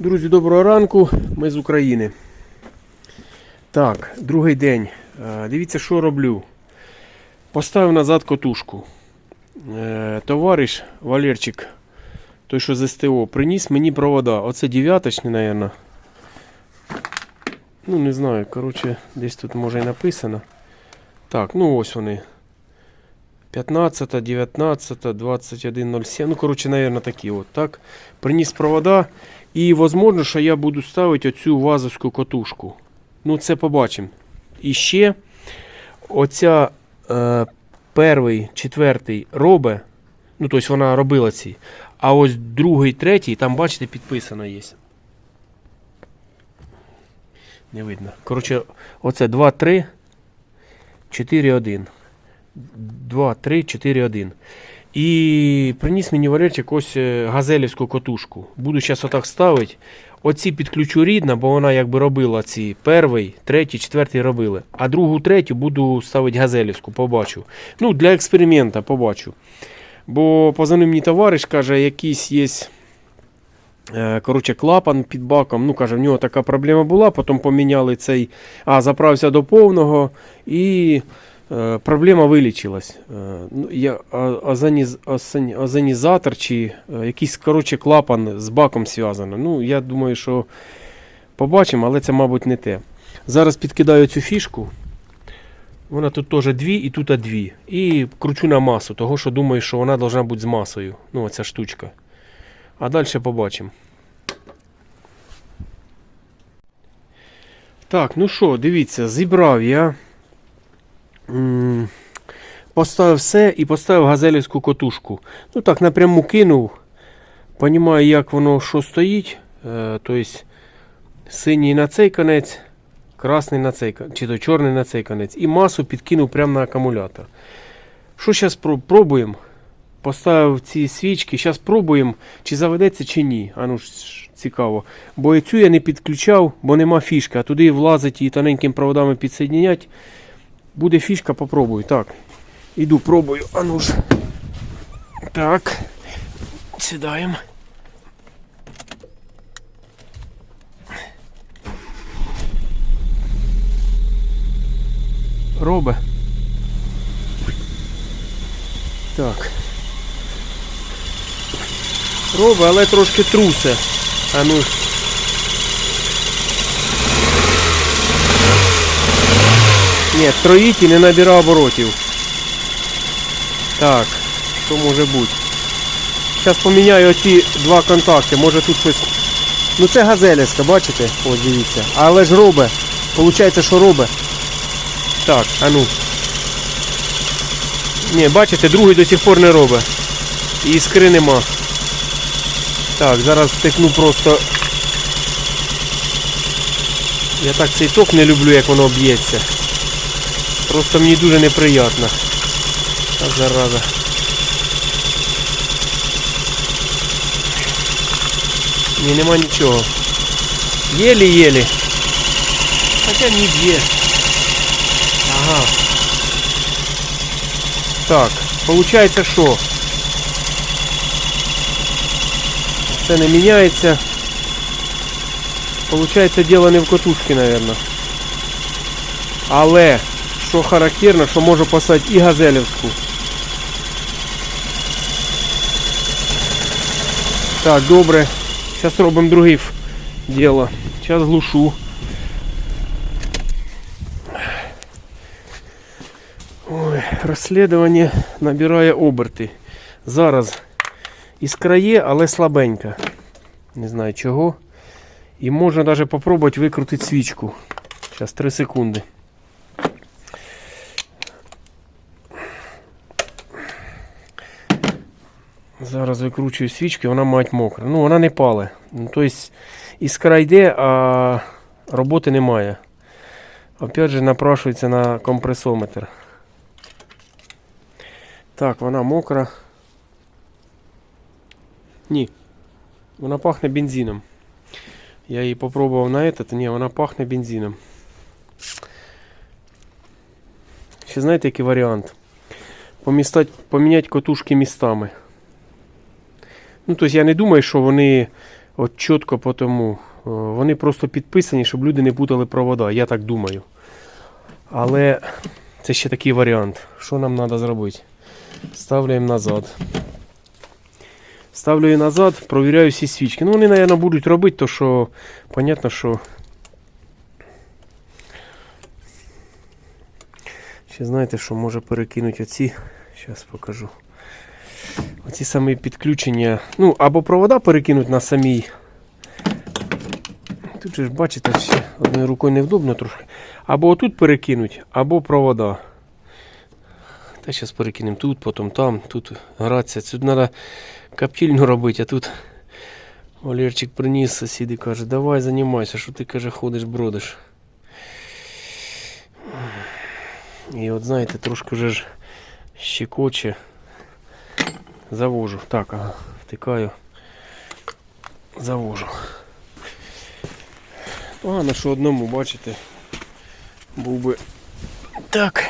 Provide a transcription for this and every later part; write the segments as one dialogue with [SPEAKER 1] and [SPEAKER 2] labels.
[SPEAKER 1] Друзі, доброго ранку. Ми з України. Так, другий день. Е, Дивіться, що роблю. Поставив назад котушку. Е, Товариш Валерчик, той, що з СТО, приніс мені провода. Оце дев'яточний, мабуть. Ну, не знаю, коротше, десь тут може і написано. Так, ну ось вони. 15, 19, 21.07. Ну, коротше, мабуть, такі от, так. Приніс провода. І, можливо, що я буду ставити оцю вазовську котушку. Ну, це побачимо. І ще оця е, перший, четвертий робе. Ну, тобто вона робила ці. А ось другий, третій, там, бачите, підписано є. Не видно. Коротше, оце 2, 3, 4, 1. 2, 3, 4, 1. І приніс мені Валерчик ось е, газелівську котушку. Буду зараз отак ставити. Оці підключу рідна, бо вона якби робила ці перший, третій, четвертий робили. А другу, третю буду ставити газелівську, побачу. Ну, для експеримента побачу. Бо позвонив мені товариш, каже, якийсь є. е, Коротше, клапан під баком. Ну, каже, в нього така проблема була. Потім поміняли цей. А, заправився до повного і проблема вилічилась. Е, ну, я, озонізатор чи е, якийсь коротше, клапан з баком зв'язано. Ну, я думаю, що побачимо, але це, мабуть, не те. Зараз підкидаю цю фішку. Вона тут теж дві і тут дві. І кручу на масу, того що думаю, що вона повинна бути з масою. Ну, оця штучка. А далі побачимо. Так, ну що, дивіться, зібрав я. Поставив все і поставив газелівську котушку. Ну так, напряму кинув. Понімаю, як воно що стоїть. Тобто синій на цей конець, красний на цей чи то чорний на цей конець. І масу підкинув прямо на акумулятор. Що зараз пробуємо? Поставив ці свічки, зараз пробуємо, чи заведеться, чи ні. А ну ж цікаво. Бо цю я не підключав, бо нема фішки, а туди влазить і тоненькими проводами підсоединять. Буде фішка, попробую. Так. Іду, пробую. А ну ж. Так. Сідаємо. Робе. Так. Робе, але трошки трусе. А ну. Ні, троїть і не набирав оборотів. Так, що може бути? Зараз поміняю оці два контакти, може тут щось. Ну це газелівська, бачите? Ось дивіться. Але ж робе. Получається, що робе. Так, а ну. Ні, бачите, другий до сих пор не робить. І іскри нема. Так, зараз втекну просто. Я так цей ток не люблю, як воно б'ється. Просто мені дуже неприємно. Та зараза. Ні, нема нічого. Єлі-єлі. Хоча не б'є. Ага. Так, получается що? Це не міняється. Получається діло не в катушці, наверное. Але, що характерно, що можу поставити і газелівську. Так, добре. Зараз робимо друге діло. Зараз глушу. Ой, розслідування набирає оберти. Зараз іскра є, але слабенька. Не знаю чого. І можна навіть спробувати викрутити свічку. Зараз 3 секунди. Зараз викручую свічки, вона мать мокра. Ну, вона не пале. Ну, тобто іскра йде, а роботи немає. Опять же напрашується на компресометр. Так, вона мокра. Ні. Вона пахне бензином. Я її попробував на этот, ні, вона пахне бензином. Ще знаєте, який варіант? Помістать, поміняти котушки містами. Ну, тобто я не думаю, що вони От чітко по тому. Е, Вони просто підписані, щоб люди не путали провода, я так думаю. Але це ще такий варіант. Що нам треба зробити? Ставляємо назад. Ставлю її назад, провіряю всі свічки. Ну, вони, мабуть, будуть робити, то що, понятно, що. Ще знаєте, що може перекинути оці. Зараз покажу. Оці самі підключення. Ну, або провода перекинуть на самій. Тут же ж бачите, одною рукою невдобно трошки. Або отут перекинуть, або провода. Та зараз перекинемо тут, потім там, тут гратися. Тут треба коптільню робити, а тут Валерчик приніс, сусід і каже, давай займайся, що ти каже, ходиш, бродиш. І от знаєте, трошки вже ж щекоче. Завожу. Так, ага, втикаю. Завожу. Погано, що одному, бачите, був би. Так.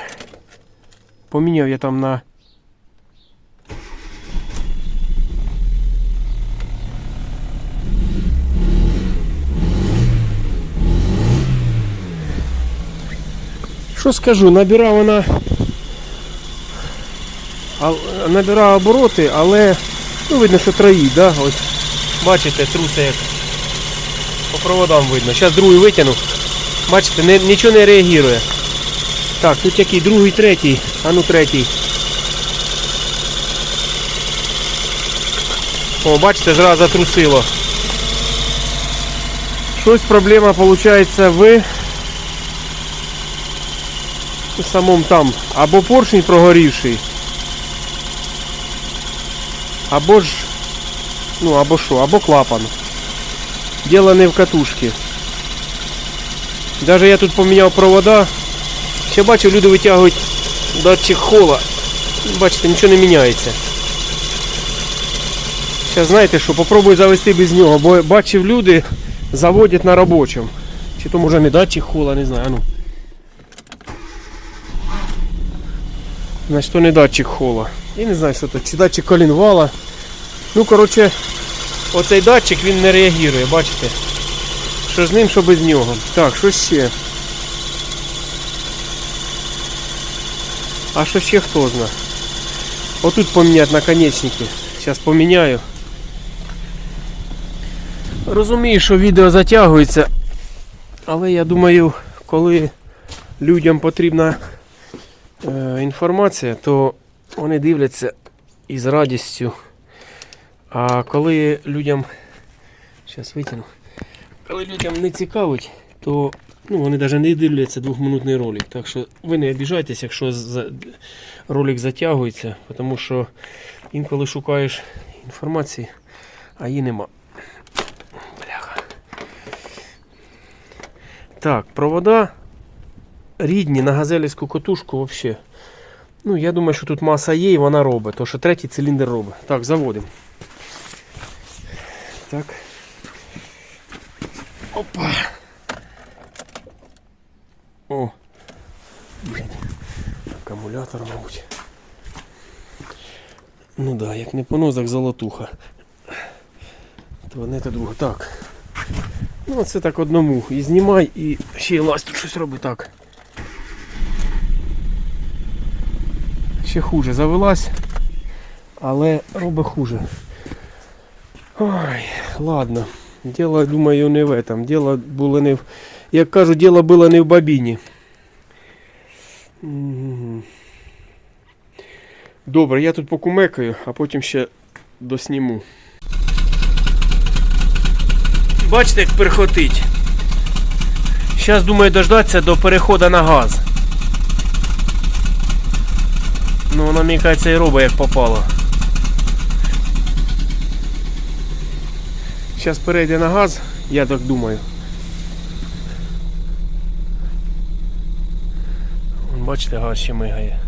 [SPEAKER 1] Поміняв я там на. Що скажу, набирав вона. А, набирав обороти, але ну, видно, що троїть, да? Ось бачите, труси як по проводам видно. Зараз другий витягну. Бачите, не, нічого не реагує. Так, тут який другий, третій, а ну третій. О, бачите, зразу затрусило. Щось проблема виходить в самому там. Або поршень прогорівший. Або ж, ну або що, або клапан. Діло не в катушці. Даже я тут поміняв провода. Ще бачу, люди витягують датчик хола. Бачите, нічого не міняється. Зараз знаєте що, попробую завести без нього, бо бачив люди заводять на робочому. Чи то може не датчик хола, не знаю. Ну. Значить, то не датчик хола. Я не знаю, що то, чи датчик колінвала. Ну, коротше, оцей датчик він не реагує, бачите? Що з ним, що без нього. Так, що ще? А що ще хто знає? Отут поміняти наконечники. Зараз поміняю. Розумію, що відео затягується, але я думаю, коли людям потрібна е, інформація, то вони дивляться із радістю. А коли людям. Зараз витягну. Коли людям не цікавить, то ну, вони навіть не дивляться двохминутний ролик. Так що ви не обіжайтесь, якщо за- ролик затягується, тому що інколи шукаєш інформації, а її нема. Бляха. Так, провода рідні на газелівську котушку взагалі. Ну, я думаю, що тут маса є і вона робить, то що третій циліндр робить. Так, заводимо. Так. Опа. О. Блін. Акумулятор, мабуть. Ну да, як не понос, золотуха. То не то друге. Так. Ну це так одному. І знімай, і ще й лазь щось роби так. Ще хуже завелась, але робить хуже. Ой, ладно. Дело, думаю, не в этом. Дело було не в. Як кажуть, діло було не в бабіні. Добре, я тут покумекаю, а потім ще досніму. Бачите, як перехотить. Зараз думаю дождатися до переходу на газ. Ну, воно мені кажеться і робить як попало. Зараз перейде на газ, я так думаю. Вон, Бачите, газ ще мигає.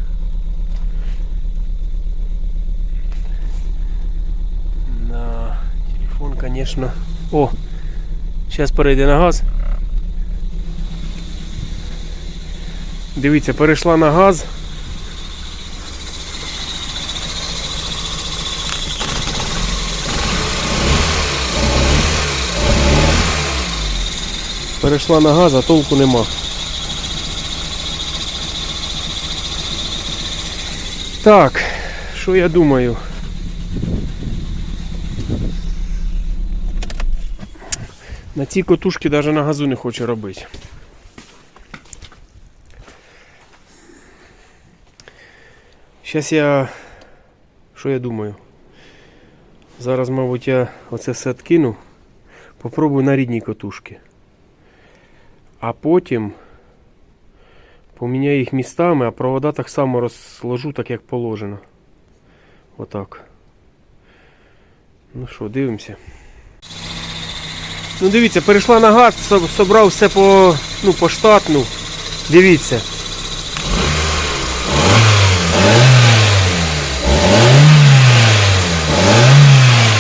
[SPEAKER 1] На телефон, конечно. О! Зараз перейде на газ. Дивіться, перейшла на газ. Перейшла на газ, а толку нема. Так, що я думаю? На цій котушці навіть на газу не хочу робити. Зараз я. Що я думаю? Зараз, мабуть, я оце все откину. Попробую на рідній котушці. А потім поміняю їх містами, а провода так само розложу, так як положено. Отак. Ну що, дивимося. Ну дивіться, перейшла на газ, собрав все по, ну, по штатну. Дивіться.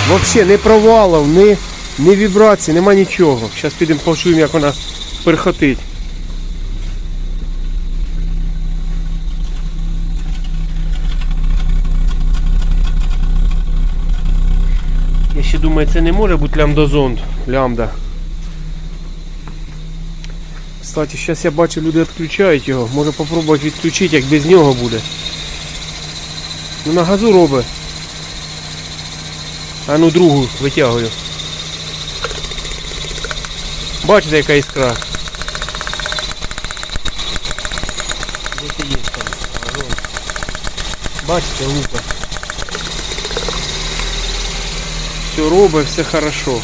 [SPEAKER 1] Взагалі не провалів, ні, ні вібрацій, нема нічого. Зараз підемо почуємо, як вона перхотить. Я ще думаю, це не може бути лямдозонд. Лямда. Кстати, зараз я бачу, люди відключають його. Може попробувати відключити, як без нього буде. Ну на газу робить. А ну другу витягую. Бачите, яка іскра? Де ти є там? А, вон. Бачите, лупа. Все робить, все хорошо.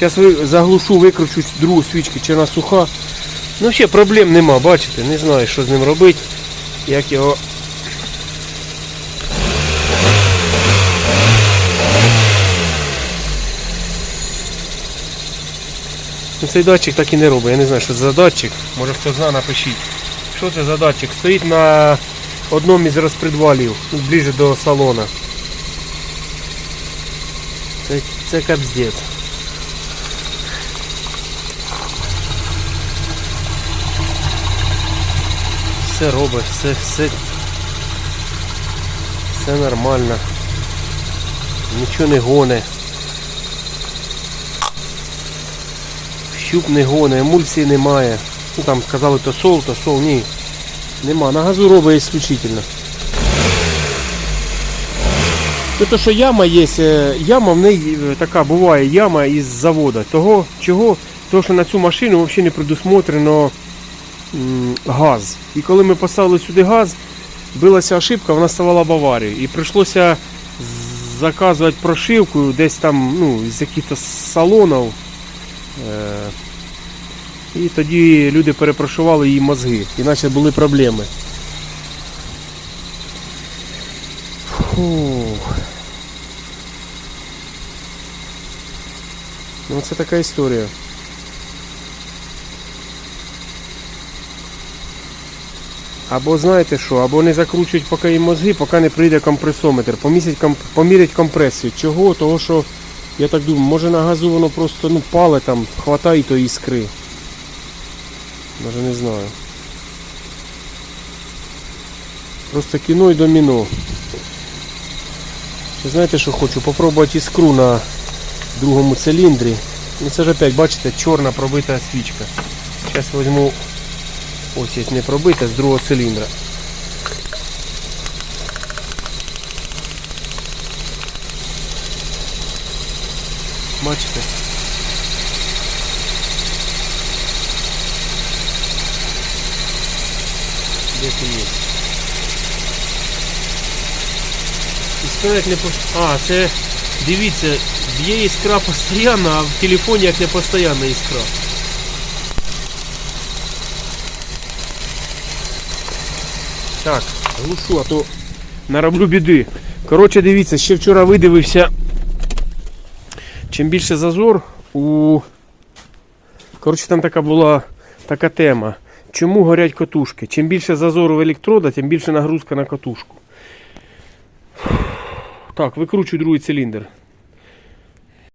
[SPEAKER 1] Зараз заглушу, викручу другу свічку, чи вона суха. Ну ще проблем нема, бачите, не знаю, що з ним робити. Як його Ну, Цей датчик так і не робить. Я не знаю, що це за датчик. Може хто знає, напишіть. Що це за датчик? Стоїть на одному із розпредвалів, ну, ближче до салона. Це, це капздець. Все робить, все, все, все нормально. Нічого не гоне. Щуп не гоне, емульсії немає. Ну там казали то сол, то сол, ні. Нема. На газу робить ісключительно. Ну то, що яма є, е, яма в неї е, така буває яма із заводу. Того, чого? Того, що на цю машину взагалі не предусмотрено газ. І коли ми поставили сюди газ, билася ошибка, вона ставала в аварію. І прийшлося заказувати прошивку десь там, ну, з якихось салонів. І тоді люди перепрошували її мозги, іначе були проблеми. Фух. Ну це така історія. Або знаєте що, або не закручують поки їм мозги, поки не прийде компресометр. Помірять компресію. Чого? Того що, я так думаю, може на газу воно просто ну, пале там, хватає то іскри. Даже не знаю. Просто кіно і доміно. Знаєте, що хочу? Попробувати іскру на другому циліндрі. Ну це ж опять, бачите, чорна пробита свічка. Зараз візьму ось є не пробита з другого циліндра. Бачите? Ти є? Іскра як не по... А, це дивіться, б'є іскра постійно, а в телефоні як не постійна іскра. Так, глушу, а то нароблю біди. Коротше, дивіться, ще вчора видивився. Чим більше зазор у. Коротше, там така була така тема. Чому горять катушки? Чим більше зазору в електрода, тим більше нагрузка на катушку. Так, викручую другий циліндр.